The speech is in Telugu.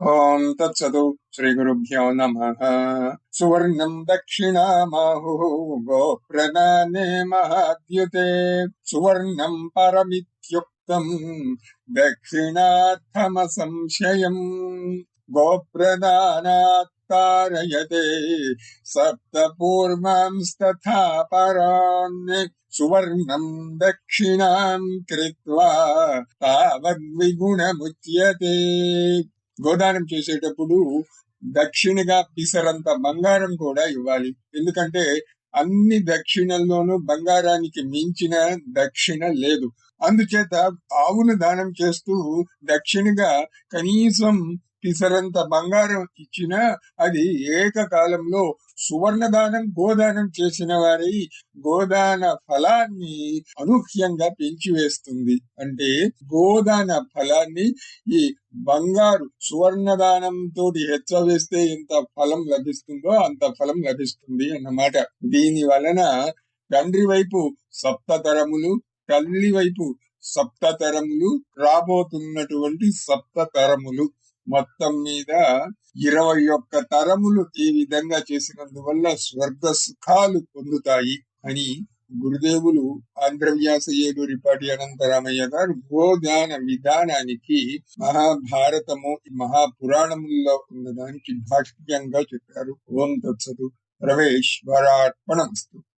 ఓం తత్సదు శ్రీ గురుభ్యో నమ. సువర్ణం దక్షిణామాహు గోప్రదానే మహాద్యుతే. సువర్ణం పరమిత్యుక్తం దక్షిణార్థమ సంశయం గోప్రదానాత్ తారయతే సప్త పూర్వాంస్తథా పరాన్ సువర్ణం దక్షిణాం కృత్వా తావద్విగుణముచ్యతే. గోదానం చేసేటప్పుడు దక్షిణగా పిసరంత బంగారం కూడా ఇవ్వాలి. ఎందుకంటే అన్ని దక్షిణల్లోనూ బంగారానికి మించిన దక్షిణ లేదు. అందుచేత ఆవును దానం చేస్తూ దక్షిణగా కనీసం పిసరంత బంగారం ఇచ్చినా అది ఏకకాలంలో సువర్ణ దానం గోదానం చేసిన వారి గోదాన ఫలాన్ని అనూహ్యంగా పెంచివేస్తుంది. అంటే గోదాన ఫలాన్ని ఈ బంగారు సువర్ణ దానం తోటి హెచ్చవేస్తే ఎంత ఫలం లభిస్తుందో అంత ఫలం లభిస్తుంది అన్నమాట. దీని వలన తండ్రి వైపు సప్తతరములు తల్లి వైపు సప్తతరములు రాబోతున్నటువంటి సప్తతరములు మొత్తం మీద ఇరవై ఒక్క తరములు ఈ విధంగా చేసినందువల్ల స్వర్గ సుఖాలు పొందుతాయి అని గురుదేవులు ఆంధ్రవ్యాస ఏలూరిపాటి అనంతరామయ్య గారు గోదాన విధానానికి మహాభారతము మహాపురాణముల్లో ఉన్నదానికి భాష్యంగా చెప్పారు. ఓం తత్సతు. రవేశ్వరార్పణమస్తు